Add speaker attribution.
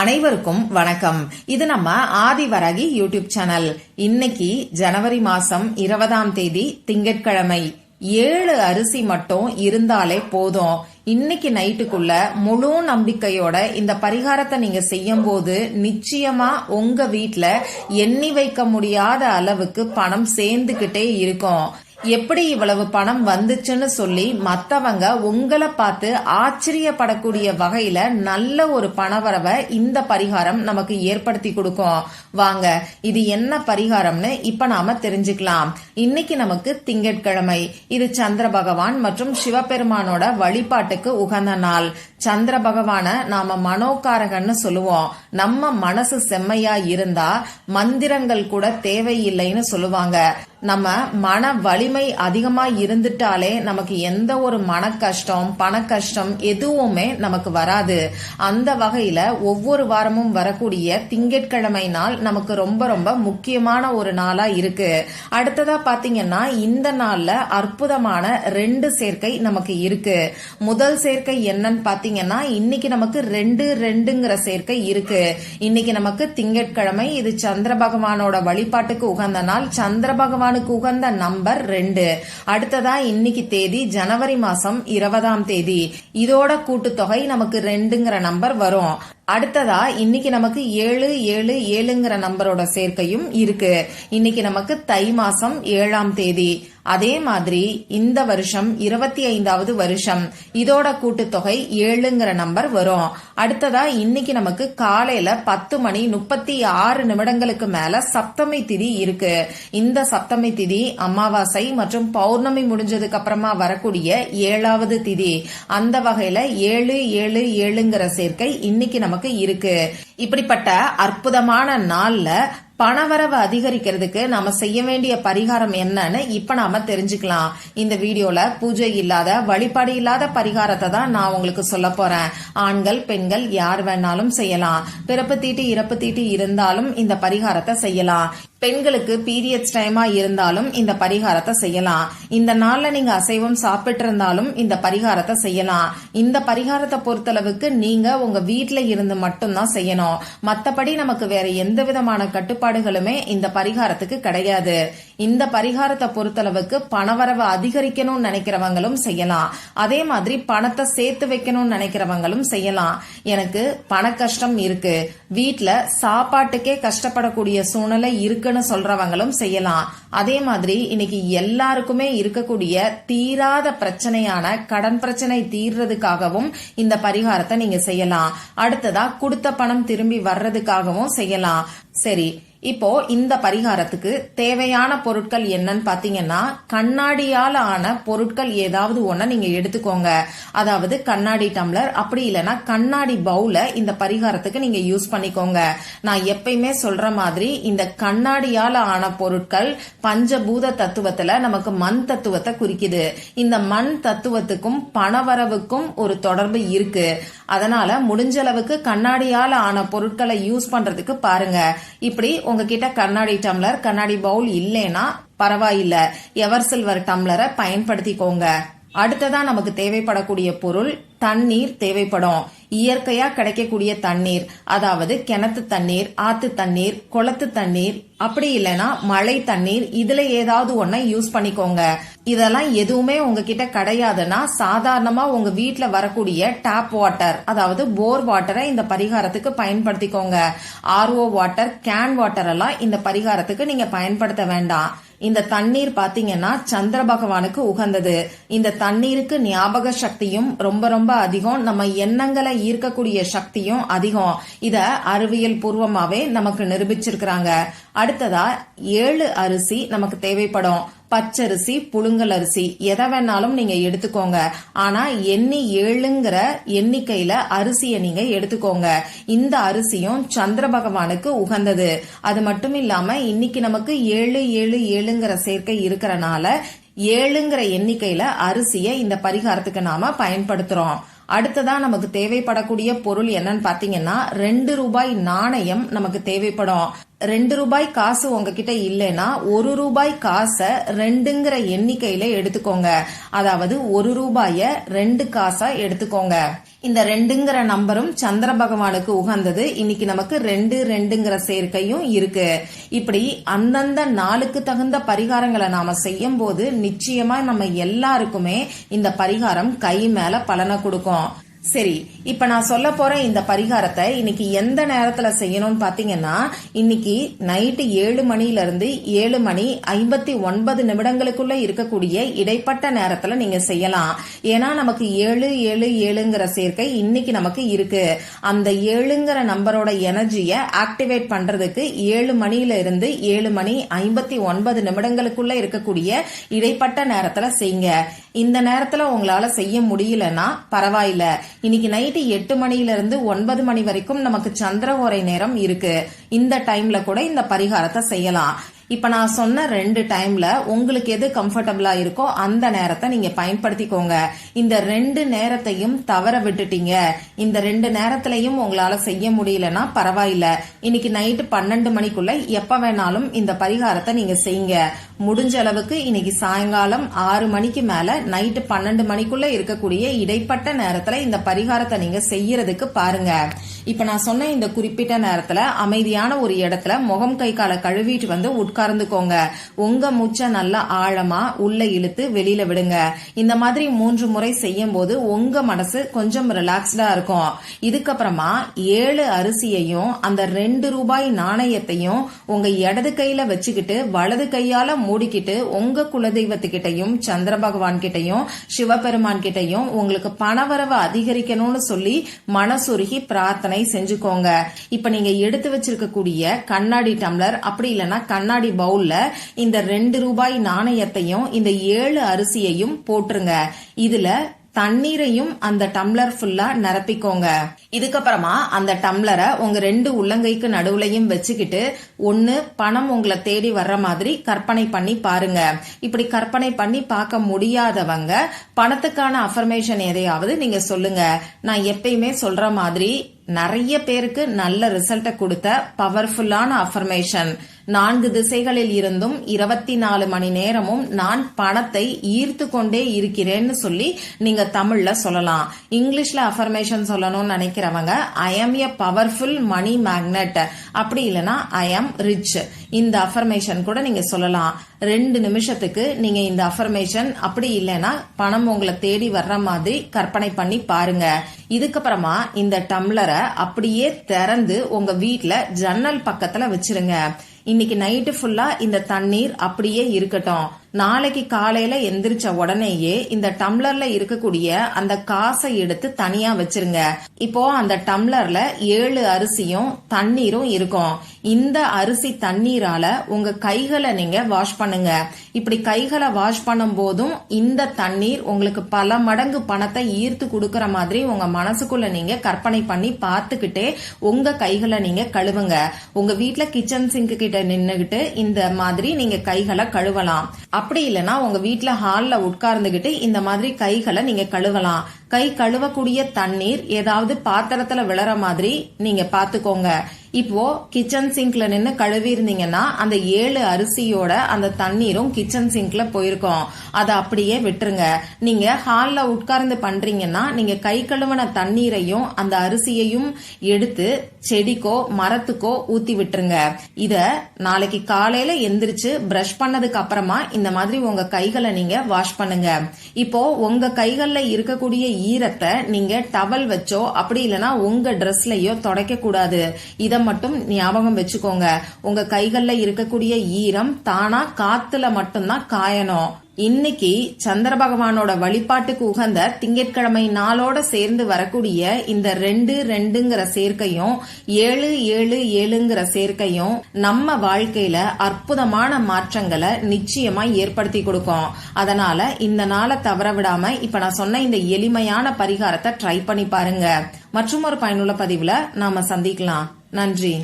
Speaker 1: அனைவருக்கும் வணக்கம். இது நம்ம ஆதிவரகி யூடியூப் சேனல். இன்னைக்கு ஜனவரி மாசம் இருபதாம் தேதி திங்கட்கிழமை. ஏழு அரிசி மட்டும் இருந்தாலே போதும். இன்னைக்கு நைட்டுக்குள்ள முழு நம்பிக்கையோட இந்த பரிகாரத்தை நீங்க செய்யும் போது நிச்சயமா உங்க வீட்டுல எண்ணி வைக்க முடியாத அளவுக்கு பணம் சேர்ந்துகிட்டே இருக்கும். எப்படி இவ்வளவு பணம் வந்துச்சுன்னு சொல்லி மத்தவங்க உங்களை பார்த்து ஆச்சரியப்படக்கூடிய வகையில நல்ல ஒரு பணவரவை இந்த பரிகாரம் நமக்கு ஏற்படுத்தி கொடுக்கும். வாங்க இது என்ன பரிகாரம்னு இப்ப நாம தெரிஞ்சுக்கலாம். இன்னைக்கு நமக்கு திங்கட்கிழமை. இது சந்திர பகவான் மற்றும் சிவபெருமானோட வழிபாட்டுக்கு உகந்த நாள். சந்திர பகவான நாம மனோகாரகன்னு சொல்லுவோம். நம்ம மனசு செம்மையா இருந்தா மந்திரங்கள் கூட தேவையில்லைன்னு சொல்லுவாங்க. நம்ம மன வலிமை அதிகமா இருந்துட்டாலே நமக்கு எந்த ஒரு மன கஷ்டம் பண கஷ்டம் எதுவுமே நமக்கு வராது. அந்த வகையில ஒவ்வொரு வாரமும் வரக்கூடிய திங்கட்கிழமை நாள் நமக்கு ரொம்ப ரொம்ப முக்கியமான ஒரு நாளா இருக்கு. அடுத்ததா பாத்தீங்கன்னா இந்த நாள்ல அற்புதமான ரெண்டு சேர்க்கை நமக்கு இருக்கு. முதல் சேர்க்கை என்னன்னு பாத்தீங்கன்னா இன்னைக்கு நமக்கு ரெண்டு ரெண்டுங்கிற சேர்க்கை இருக்கு. இன்னைக்கு நமக்கு திங்கட்கிழமை இது சந்திர பகவானோட வழிபாட்டுக்கு உகந்த நாள். சந்திர பகவானுக்கு உகந்த நம்பர் ரெண்டு. அடுத்ததா இன்னைக்கு தேதி ஜனவரி மாசம் இருபதாம் தேதி. இதோட கூட்டுத்தொகை நமக்கு ரெண்டுங்கிற நம்பர் வரும். அடுத்ததா இன்னைக்கு நமக்கு ஏழு ஏழு ஏழுங்கிற நம்பரோட சேர்க்கையும் இருக்கு. இன்னைக்கு நமக்கு தை மாசம் ஏழாம் தேதி. அதே மாதிரி இந்த வருஷம் இருபத்தி ஐந்தாவது வருஷம். இதோட கூட்டுத்தொகை ஏழுங்கிற நம்பர் வரும். அடுத்ததா இன்னைக்கு நமக்கு காலையில பத்து மணி முப்பத்தி ஆறு நிமிடங்களுக்கு மேல சப்தமி திதி இருக்கு. இந்த சப்தமி திதி அமாவாசை மற்றும் பௌர்ணமி முடிஞ்சதுக்கு அப்புறமா வரக்கூடிய ஏழாவது திதி. அந்த வகையில ஏழு ஏழு ஏழுங்கிற சேர்க்கை இன்னைக்கு நமக்கு இருக்கு. இப்படிப்பட்ட அற்புதமான நாள்ல பணவரவு அதிகரிக்கிறதுக்கு நாம செய்ய வேண்டிய பரிகாரம் என்னன்னு இப்ப நாம தெரிஞ்சுக்கலாம். இந்த வீடியோல பூஜை இல்லாத வழிபாடு இல்லாத பரிகாரத்தை தான் நான் உங்களுக்கு சொல்ல போறேன். ஆண்கள் பெண்கள் யார் வேணாலும் செய்யலாம். பிறப்பு தீட்டு இறப்பு தீட்டு இருந்தாலும் இந்த பரிகாரத்தை செய்யலாம். பெண்களுக்கு பீரியட்ஸ் டைமா இருந்தாலும் இந்த பரிகாரத்தை செய்யலாம். இந்த நாள்ல நீங்க அசைவம் சாப்பிட்டு இருந்தாலும் இந்த பரிகாரத்தை செய்யலாம். இந்த பரிகாரத்தை பொறுத்தளவுக்கு நீங்க உங்க வீட்டுல இருந்து மட்டும்தான் செய்யணும். மத்தபடி நமக்கு வேற எந்த விதமான கட்டுப்பாடு ஏற்பாடுகளுமே இந்த பரிகாரத்துக்கு கிடையாது. இந்த பரிகாரத்தை பொறுத்தளவுக்கு பணவரவு அதிகரிக்கணும்னு நினைக்கிறவங்களும் செய்யலாம். அதே மாதிரி பணத்தை சேர்த்து வைக்கணும்னு நினைக்கிறவங்களும் செய்யலாம். எனக்கு பண கஷ்டம் இருக்கு. வீட்டுல சாப்பாட்டுக்கே கஷ்டப்படக்கூடிய சூழ்நிலை இருக்குன்னு சொல்றவங்களும் செய்யலாம். அதே மாதிரி இன்னைக்கு எல்லாருக்குமே இருக்கக்கூடிய தீராத பிரச்சனையான கடன் பிரச்சனை தீர்றதுக்காகவும் இந்த பரிகாரத்தை நீங்க செய்யலாம். அடுத்ததா கொடுத்த பணம் திரும்பி வர்றதுக்காகவும் செய்யலாம். சரி இப்போ இந்த பரிகாரத்துக்கு தேவையான பொருட்கள் என்னன்னு பாத்தீங்கன்னா கண்ணாடியால ஆன பொருட்கள் ஏதாவது ஒன்ன நீங்க எடுத்துக்கோங்க. அதாவது கண்ணாடி டம்ளர் அப்படி இல்லைன்னா கண்ணாடி பவுல இந்த பரிகாரத்துக்கு நீங்க யூஸ் பண்ணிக்கோங்க. நான் எப்பயுமே சொல்ற மாதிரி இந்த கண்ணாடியால ஆன பொருட்கள் பஞ்சபூத தத்துவத்துல நமக்கு மண் தத்துவத்தை குறிக்குது. இந்த மண் தத்துவத்துக்கும் பணவரவுக்கும் ஒரு தொடர்பு இருக்கு. அதனால முடிஞ்ச அளவுக்கு கண்ணாடியால ஆன பொருட்களை யூஸ் பண்றதுக்கு பாருங்க. இப்படி உங்ககிட்ட கண்ணாடி டம்ளர் கண்ணாடி பவுல் இல்லைன்னா பரவாயில்ல. எவர் சில்வர் டம்ளரை பயன்படுத்திக்கோங்க. அடுத்ததா நமக்கு தேவைப்படக்கூடிய பொருள் தண்ணீர் தேவைப்படும். இயற்கையா கிடைக்கக்கூடிய தண்ணீர் அதாவது கிணத்து தண்ணீர் ஆத்து தண்ணீர் குளத்து தண்ணீர் அப்படி இல்லைன்னா மழை தண்ணீர் இதுல ஏதாவது ஒன்ன யூஸ் பண்ணிக்கோங்க. இதெல்லாம் எதுவுமே உங்ககிட்ட கிடையாதுன்னா சாதாரணமா உங்க வீட்டுல வரக்கூடிய டேப் வாட்டர் அதாவது போர் வாட்டரை இந்த பரிகாரத்துக்கு பயன்படுத்திக்கோங்க. ஆர்ஓ வாட்டர் கேன் வாட்டர் எல்லாம் இந்த பரிகாரத்துக்கு நீங்க பயன்படுத்த வேண்டாம். இந்த தண்ணீர் பாத்தீங்கன்னா சந்திர பகவானுக்கு உகந்தது. இந்த தண்ணீருக்கு ஞாபக சக்தியும் ரொம்ப ரொம்ப அதிகம். நம்ம எண்ணங்களை ஈர்க்கக்கூடிய சக்தியும் அதிகம். இத அறிவியல் பூர்வமாவே நமக்கு நிரூபிச்சிருக்கிறாங்க. அடுத்ததா ஏழு அரிசி நமக்கு தேவைப்படும். பச்சரிசி புழுங்கல் அரிசி. எதை வேணாலும் நீங்க எடுத்துக்கோங்க. ஆனா எண்ணி ஏழுங்கிற எண்ணிக்கையில அரிசியை நீங்க எடுத்துக்கோங்க. இந்த அரிசியும் சந்திர பகவானுக்கு உகந்தது. அது மட்டும் இல்லாம இன்னைக்கு நமக்கு ஏழு ஏழு ஏழுங்கிற சேர்க்கை இருக்கிறனால ஏழுங்கிற எண்ணிக்கையில அரிசியை இந்த பரிகாரத்துக்கு நாம பயன்படுத்துறோம். அடுத்ததா நமக்கு தேவைப்படக்கூடிய பொருள் என்னன்னு பாத்தீங்கன்னா ரெண்டு ரூபாய் நாணயம் நமக்கு தேவைப்படும். ரெண்டு ரூபாய் காசு உங்ககிட்ட இல்லைன்னா ஒரு ரூபாய் காசை ரெண்டுங்கிற எண்ணிக்கையில எடுத்துக்கோங்க. அதாவது ஒரு ரூபாய ரெண்டு காசா எடுத்துக்கோங்க. இந்த ரெண்டுங்கிற நம்பரும் சந்திர பகவானுக்கு உகந்தது. இன்னைக்கு நமக்கு ரெண்டு ரெண்டுங்கிற சேர்க்கையும் இருக்கு. இப்படி அந்தந்த நாளுக்கு தகுந்த பரிகாரங்களை நாம செய்யும் போது நிச்சயமா நம்ம எல்லாருக்குமே இந்த பரிகாரம் கை மேல பலனை கொடுக்கும். சரி இப்ப நான் சொல்ல போற இந்த பரிகாரத்தை இன்னைக்கு எந்த நேரத்துல செய்யணும்னு பாத்தீங்கன்னா இன்னைக்கு நைட்டு ஏழு மணில இருந்து ஏழு மணி ஐம்பத்தி ஒன்பது நிமிடங்களுக்குள்ள இருக்கக்கூடிய இடைப்பட்ட நேரத்துல நீங்க செய்யலாம். ஏன்னா நமக்கு ஏழு ஏழு ஏழுங்கிற சேர்க்கை இன்னைக்கு நமக்கு இருக்கு. அந்த ஏழுங்கிற நம்பரோட எனர்ஜியை ஆக்டிவேட் பண்றதுக்கு ஏழு மணில இருந்து ஏழு மணி ஐம்பத்தி ஒன்பது நிமிடங்களுக்குள்ள இருக்கக்கூடிய இடைப்பட்ட நேரத்துல செய்யுங்க. இந்த நேரத்துல உங்களால செய்ய முடியலன்னா பரவாயில்ல. இன்னைக்கு நைட்டு எட்டு மணில இருந்து ஒன்பது மணி வரைக்கும் நமக்கு சந்திரகோரை நேரம் இருக்கு. இந்த டைம்ல கூட இந்த பரிகாரத்தை செய்யலாம். இப்ப நான் சொன்ன ரெண்டு டைம்ல உங்களுக்கு எது கம்ஃபர்டபுளா இருக்கோ அந்த நேரத்தை நீங்க பயன்படுத்திக்கோங்க. இந்த ரெண்டு நேரத்தையும் தவற விட்டுட்டீங்க. இந்த ரெண்டு நேரத்திலையும் உங்களால செய்ய முடியலன்னா பரவாயில்ல. இன்னைக்கு நைட்டு பன்னெண்டு மணிக்குள்ள எப்ப வேணாலும் இந்த பரிகாரத்தை நீங்க செய்யுங்க. முடிஞ்ச அளவுக்கு இன்னைக்கு சாயங்காலம் ஆறு மணிக்கு மேல நைட்டு பன்னெண்டு மணிக்குள்ள இருக்கக்கூடிய இடைப்பட்ட நேரத்துல இந்த பரிகாரத்தை நீங்க செய்யறதுக்கு பாருங்க. இப்ப நான் சொன்ன இந்த குறிப்பிட்ட நேரத்துல அமைதியான ஒரு இடத்துல முகம் கை காலை கழுவிட்டு வந்து உட்கார்ந்துக்கோங்க. உங்க மூச்சை நல்லா ஆழமா உள்ள இழுத்து வெளியில விடுங்க. இந்த மாதிரி மூன்று முறை செய்யும் போது உங்க மனசு கொஞ்சம் ரிலாக்ஸ்டா இருக்கும். இதுக்கப்புறமா ஏழு அரிசியையும் அந்த ரெண்டு ரூபாய் நாணயத்தையும் உங்க இடது கையில வச்சுக்கிட்டு வலது கையால மூடிக்கிட்டு உங்க குலதெய்வத்துக்கிட்டையும் சந்திர பகவான் கிட்டையும் சிவபெருமான் கிட்டையும் உங்களுக்கு பணவரவு அதிகரிக்கணும்னு சொல்லி மனசுருகி பிரார்த்தனை செஞ்சுக்கோங்க. இப்ப நீங்க எடுத்து வச்சிருக்கக்கூடிய கண்ணாடி டம்ளர் அப்படி இல்லைன்னா கண்ணாடி பவுல்ல இந்த ரெண்டு ரூபாய் நாணயத்தையும் இந்த ஏழு அரிசியையும் போட்டுருங்க. இதுல தண்ணீரையும் அந்த டம்ளர் ஃபுல்லா நிரப்பிக்கோங்க. இதுக்கப்புறமா அந்த டம்ளரை உங்க ரெண்டு உள்ளங்கைக்கு நடுவுலையும் வச்சுக்கிட்டு ஒன்னு பணம் உங்களை தேடி வர்ற மாதிரி கற்பனை பண்ணி பாருங்க. இப்படி கற்பனை பண்ணி பார்க்க முடியாதவங்க பணத்துக்கான அஃபர்மேஷன் எதையாவது நீங்க சொல்லுங்க. நான் எப்பயுமே சொல்ற மாதிரி நிறைய பேருக்கு நல்ல ரிசல்ட்டை கொடுத்த பவர்ஃபுல்லான அஃபர்மேஷன் நான்கு திசைகளில் இருந்தும் இருபத்தி நாலு மணி நேரமும் நான் பணத்தை ஈர்த்து கொண்டே இருக்கிறேன்னு சொல்லி நீங்க தமிழ்ல சொல்லலாம். இங்கிலீஷ்ல அஃபர்மேஷன் சொல்லணும்னு நினைக்கிறவங்க I am a powerful money magnet அப்படி இல்லைன்னா ஐ எம் ரிச் இந்த அஃபர்மேஷன் கூட நீங்க சொல்லலாம். ரெண்டு நிமிஷத்துக்கு நீங்க இந்த அஃபர்மேஷன் அப்படி இல்லைன்னா பணம் உங்களை தேடி வர்ற மாதிரி கற்பனை பண்ணி பாருங்க. இதுக்கப்புறமா இந்த டம்ளரை அப்படியே திறந்து உங்க வீட்ல ஜன்னல் பக்கத்துல வச்சிருங்க. இன்னைக்கு நைட்டு ஃபுல்லா இந்த தண்ணீர் அப்படியே இருக்கட்டும். நாளைக்கு காலையில எந்திரிச்ச உடனேயே இந்த டம்ளர்ல இருக்கக்கூடிய அந்த காசை எடுத்து தனியா வச்சிருங்க. இப்போ அந்த டம்ளர்ல ஏழு அரிசியும் தண்ணீரும் இருக்கும். இந்த அரிசி தண்ணீரால உங்க கைகளை நீங்க வாஷ் பண்ணுங்க. இப்படி கைகளை வாஷ் பண்ணும் போதும் இந்த தண்ணீர் உங்களுக்கு பல மடங்கு பணத்தை ஈர்த்து கொடுக்கற மாதிரி உங்க மனசுக்குள்ள நீங்க கற்பனை பண்ணி பார்த்துக்கிட்டே உங்க கைகளை நீங்க கழுவுங்க. உங்க வீட்டுல கிச்சன் சிங்க் கிட்ட நின்னுகிட்டு இந்த மாதிரி நீங்க கைகளை கழுவலாம். அப்படி இல்லைன்னா உங்க வீட்டில் ஹாலில் உட்கார்ந்துக்கிட்டு இந்த மாதிரி கைகளை நீங்க கழுவலாம். கை கழுவக்கூடிய தண்ணீர் ஏதாவது பாத்திரத்துல விழற மாதிரி நீங்க பாத்துக்கோங்க. இப்போ கிச்சன் சிங்க்ல நின்னு கழுவி இருந்தீங்கன்னா அந்த ஏழு அரிசியோட அந்த தண்ணீரும் கிச்சன் சிங்க்ல போயிருக்கும். அதை அப்படியே விட்டுருங்க. நீங்க ஹால்ல உட்கார்ந்து பண்றீங்கன்னா நீங்க கை கழுவன தண்ணீரையும் அந்த அரிசியையும் எடுத்து செடிக்கோ மரத்துக்கோ ஊத்தி விட்டுருங்க. இத நாளைக்கு காலையில எந்திரிச்சு பிரஷ் பண்ணதுக்கு அப்புறமா இந்த மாதிரி உங்க கைகளை நீங்க வாஷ் பண்ணுங்க. இப்போ உங்க கைகள்ல இருக்கக்கூடிய ஈரத்தை நீங்க டவல் வச்சோ அப்படி இல்லைன்னா உங்க ட்ரெஸ்லயோ தொடக்க கூடாது. இதை மட்டும் ஞாபகம் வச்சுக்கோங்க. உங்க கைகள்ல இருக்கக்கூடிய ஈரம் தானா காத்துல மட்டும்தான் காயணும். இன்னைக்கு சந்திர பகவானோட வழிபாட்டுக்கு உகந்த திங்கட்கிழமை நாளோட சேர்ந்து வரக்கூடிய இந்த ரெண்டு ரெண்டுங்கிற சேர்க்கையும் ஏழு ஏழு ஏழுங்கிற சேர்க்கையும் நம்ம வாழ்க்கையில அற்புதமான மாற்றங்களை நிச்சயமா ஏற்படுத்தி கொடுக்கும். அதனால இந்த நாளை தவற விடாம இப்ப நான் சொன்ன இந்த எளிமையான பரிகாரத்தை ட்ரை பண்ணி பாருங்க. மற்றும் ஒரு பயனுள்ள பதிவுல நாம சந்திக்கலாம். நன்றி.